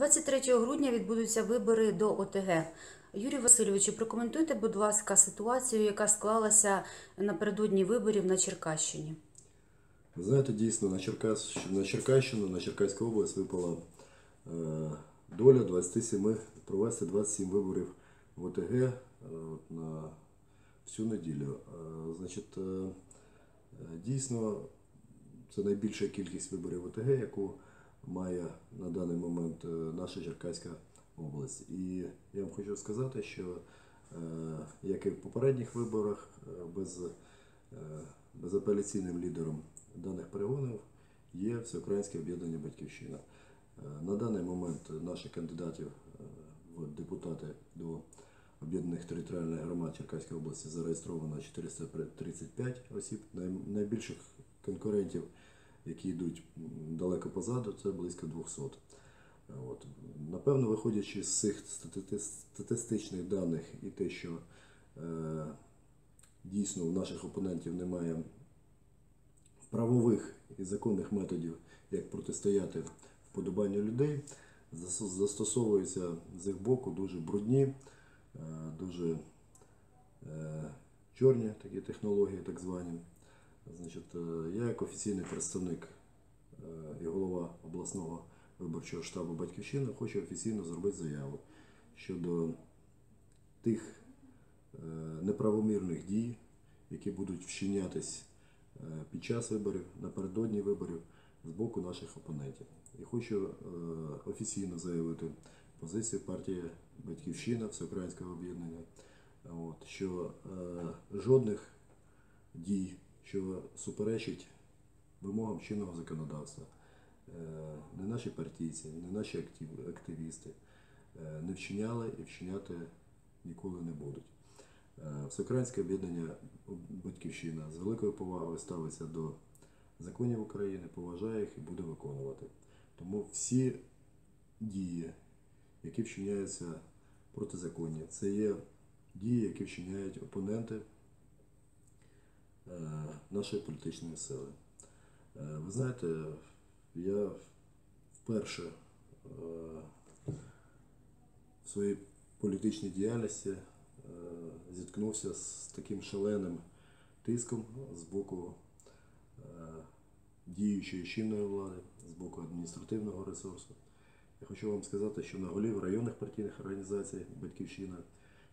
23 грудня відбудуться вибори до ОТГ. Юрій Васильовичу, прокоментуйте, будь ласка, ситуацію, яка склалася напередодні виборів на Черкащині. Знаєте, дійсно на, Черкас, на Черкащину, на Черкаську область випала е, доля 27, провести 27 виборів в ОТГ е, на всю неділю. Е, значить, е, дійсно, це найбільша кількість виборів в ОТГ, яку має на даний момент е, наша Черкаська область. І я вам хочу сказати, що е, як і в попередніх виборах, е, без, безапеляційним лідером даних перегонів є Всеукраїнське об'єднання Батьківщина. На даний момент наших кандидатів в депутати до об'єднаних територіальних громад Черкаської області зареєстровано 435 осіб. Найбільших конкурентів, які йдуть далеко позаду, це близько 200. Е, От. Напевно, виходячи з цих статистичних даних і те, що е, дійсно у наших опонентів немає правових і законних методів, як протистояти вподобанню людей, застосовуються з їх боку дуже брудні, е, дуже е, чорні такі технології, так звані. Значить, е, я як офіційний представник е, і голова обласного виборчого штабу Батьківщина хочу офіційно зробити заяву щодо тих е, неправомірних дій, які будуть вчинятись під час виборів, напередодні виборів з боку наших опонентів. І хочу офіційно заявити позицію партії Батьківщина Всеукраїнського об'єднання, що жодних дій, що суперечить вимогам чинного законодавства, е, не наші партійці, не наші активісти е, не вчиняли і вчиняти ніколи не будуть. Е, Всеукраїнське об'єднання Батьківщина з великою повагою ставиться до законів України, поважає їх і буде виконувати. Тому всі дії, які вчиняються протизаконні, це є дії, які вчиняють опоненти нашої політичної сили. Е, Ви знаєте, я вперше е, в своїй політичній діяльності е, зіткнувся з таким шаленим тиском з боку е, діючої чинної влади, з боку адміністративного ресурсу. Я хочу вам сказати, що на голів районних партійних організацій Батьківщина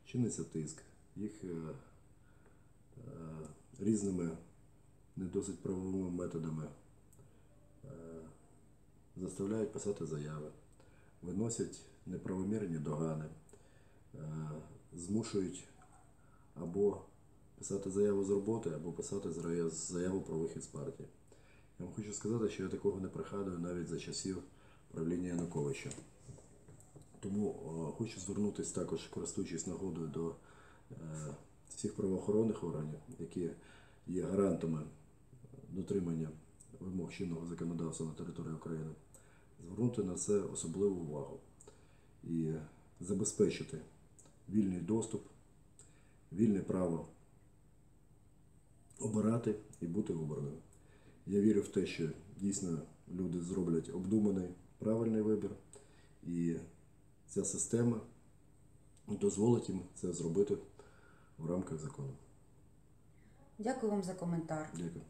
чиниться тиск. Їх е, е, різними не досить правовими методами е, заставляють писати заяви, виносять неправомірні догани, е, змушують або писати заяву з роботи, або писати заяву про вихід з партії. Я вам хочу сказати, що я такого не пригадую навіть за часів правління Януковича. Тому е, хочу звернутися також, користуючись нагодою до всіх правоохоронних органів, які є гарантами дотримання вимог чинного законодавства на території України, звернути на це особливу увагу і забезпечити вільний доступ, вільне право обирати і бути обраним. Я вірю в те, що дійсно люди зроблять обдуманий правильний вибір, і ця система дозволить їм це зробити в рамках закону. Дякую вам за коментар. Дякую.